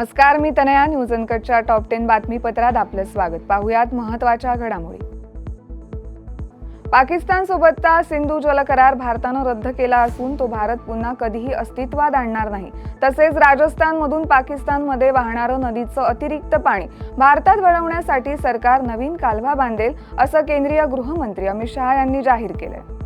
नमस्कार मी तनया. न्यूज अनकटच्या टॉप टेन बातमीपत्रात आपलं स्वागत. पाहुयात महत्त्वाच्या घडामोडी. पाकिस्तानसोबतचा सिंधू सिंधू जलकरार भारतानं रद्द केला असून तो भारत पुन्हा कधीही अस्तित्वात आणणार नाही. तसेच राजस्थानमधून पाकिस्तानमध्ये वाहणारं नदीचं अतिरिक्त पाणी भारतात वळवण्यासाठी सरकार नवीन कालवा बांधेल असं केंद्रीय गृहमंत्री अमित शहा यांनी जाहीर केलंय.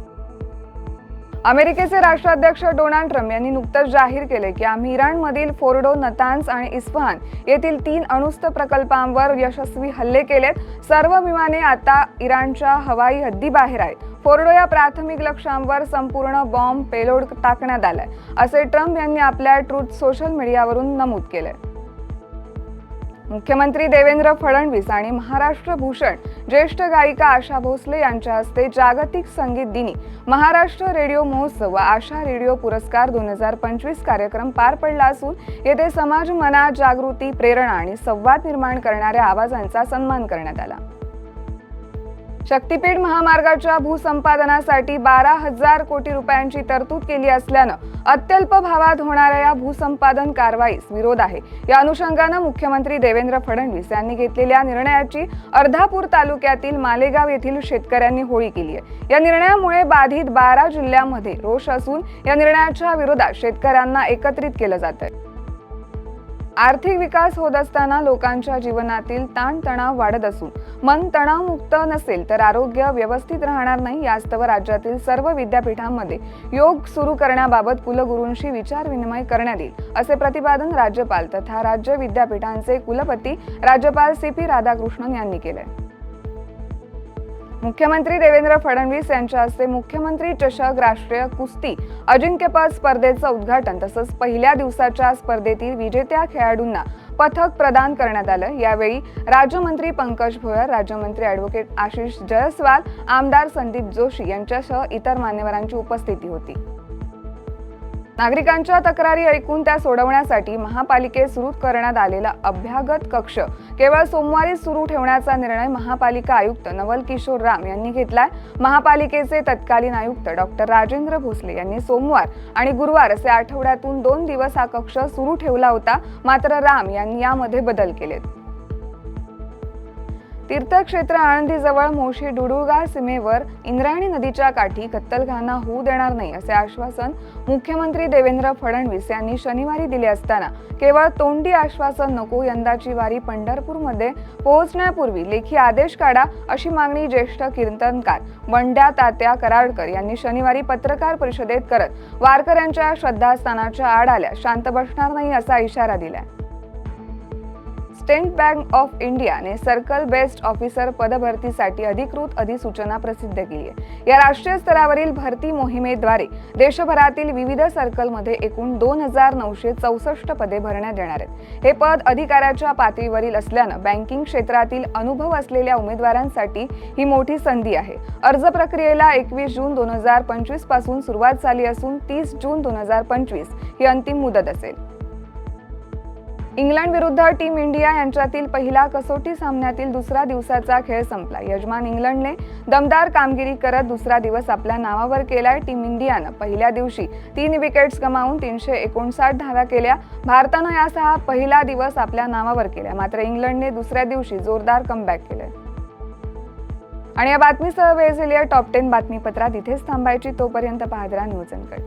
अमेरिकेचे राष्ट्राध्यक्ष डोनाल्ड ट्रम्प यांनी नुकतंच जाहीर केले की आम्ही इराणमधील फोर्डो नतान्स आणि इस्फहान येथील तीन अणुस्त प्रकल्पांवर यशस्वी हल्ले केलेत. सर्व विमाने आता इराणच्या हवाई हद्दीबाहेर आहेत. फोर्डो या प्राथमिक लक्ष्यांवर संपूर्ण बॉम्ब पेलोड टाकण्यात आलाय असे ट्रम्प यांनी आपल्या ट्रूथ सोशल मीडियावरून नमूद केलंय. मुख्यमंत्री देवेंद्र फडणवीस आणि महाराष्ट्र भूषण ज्येष्ठ गायिका आशा भोसले यांच्या हस्ते जागतिक संगीत दिनी महाराष्ट्र रेडिओ महोत्सव व आशा रेडिओ पुरस्कार दोन हजार पंचवीस कार्यक्रम पार पडला असून येथे समाज मनात जागृती प्रेरणा आणि संवाद निर्माण करणाऱ्या आवाजांचा सन्मान करण्यात आला. शक्तीपीठ महामार्गाच्या भूसंपादनासाठी बारा हजार कोटी रुपयांची तरतूद केली असल्यानं अत्यल्प भावात होणाऱ्या या भूसंपादन कारवाईस विरोध आहे. या अनुषंगानं मुख्यमंत्री देवेंद्र फडणवीस यांनी घेतलेल्या निर्णयाची अर्धापूर तालुक्यातील मालेगाव येथील शेतकऱ्यांनी होळी केली आहे. या निर्णयामुळे बाधित बारा जिल्ह्यांमध्ये रोष असून या निर्णयाच्या विरोधात शेतकऱ्यांना एकत्रित केलं जात आहे आर्थिक विकास होत असताना लोकांच्या जीवनातील ताणतणाव वाढत असून मन तणावमुक्त नसेल तर आरोग्य व्यवस्थित राहणार नाही यास्तव राज्यातील सर्व विद्यापीठांमध्ये योग सुरू करण्याबाबत कुलगुरूंशी विचारविनिमय करण्यात येईल असे प्रतिपादन राज्यपाल तथा राज्य विद्यापीठांचे कुलपती राज्यपाल सी पी राधाकृष्णन यांनी केलंय. मुख्यमंत्री देवेंद्र फडणवीस यांच्या हस्ते मुख्यमंत्री चषक राष्ट्रीय कुस्ती अजिंक्यपद स्पर्धेचं उद्घाटन तसंच पहिल्या दिवसाच्या स्पर्धेतील विजेत्या खेळाडूंना पथक प्रदान करण्यात आलं. यावेळी राज्यमंत्री पंकज भोयर राज्यमंत्री ॲडव्होकेट आशिष जयस्वाल आमदार संदीप जोशी यांच्यासह इतर मान्यवरांची उपस्थिती होती. नागरिकांच्या तक्रारी ऐकून त्या सोडवण्यासाठी महापालिकेत सुरू करण्यात आलेला अभ्यागत कक्ष केवळ सोमवारी सुरू ठेवण्याचा निर्णय महापालिका आयुक्त नवल किशोर राम यांनी घेतलाय. महापालिकेचे तत्कालीन आयुक्त डॉक्टर राजेंद्र भोसले यांनी सोमवार आणि गुरुवार असे आठवड्यातून दोन दिवस हा कक्ष सुरू ठेवला होता. मात्र राम यांनी यामध्ये बदल केलेत. तीर्थक्षेत्र आळंदीजवळ मोशी डुडुळगा सीमेवर इंद्रायणी नदीच्या काठी कत्तलखाना होऊ देणार नाही असे आश्वासन मुख्यमंत्री देवेंद्र फडणवीस यांनी शनिवारी दिले असताना केवळ तोंडी आश्वासन नको यंदाची वारी पंढरपूरमध्ये पोहोचण्यापूर्वी लेखी आदेश काढा अशी मागणी ज्येष्ठ कीर्तनकार वंड्या तात्या कराडकर यांनी शनिवारी पत्रकार परिषदेत करत वारकऱ्यांच्या श्रद्धास्थानाच्या आड आल्या शांत बसणार नाही असा इशारा दिलाय. स्टेट बँक ऑफ इंडियाने सर्कल बेस्ट ऑफिसर पदभरतीसाठी अधिकृत अधिसूचना प्रसिद्ध केली आहे. या राष्ट्रीय स्तरावरील भरती मोहिमेद्वारे देशभरातील विविध सर्कलमध्ये एकूण दोन हजार नऊशे चौसष्ट पदे भरण्यात येणार आहेत. हे पद अधिकाऱ्याच्या पातळीवरील असल्यानं बँकिंग क्षेत्रातील अनुभव असलेल्या उमेदवारांसाठी ही मोठी संधी आहे. अर्ज प्रक्रियेला एकवीस जून दोन हजार पंचवीसपासून सुरुवात झाली असून तीस जून दोन हजार पंचवीस ही अंतिम मुदत असेल. इंग्लंड विरुद्ध टीम इंडिया यांच्यातील पहिला कसोटी सामन्यातील दुसरा दिवसाचा खेळ संपला. यजमान इंग्लंडने दमदार कामगिरी करत दुसरा दिवस आपल्या नावावर केलाय. टीम इंडियानं पहिल्या दिवशी तीन विकेट्स गमावून तीनशे एकोणसाठ धाव्या केल्या. भारतानं या सहा पहिला दिवस आपल्या नावावर केला मात्र इंग्लंडने दुसऱ्या दिवशी जोरदार कमबॅक केलंय. आणि या बातमीसह वेळ झाली आहे टॉप टेन बातमीपत्रात इथेच थांबायची. तोपर्यंत पाहदरा राहा न्यूज अनकट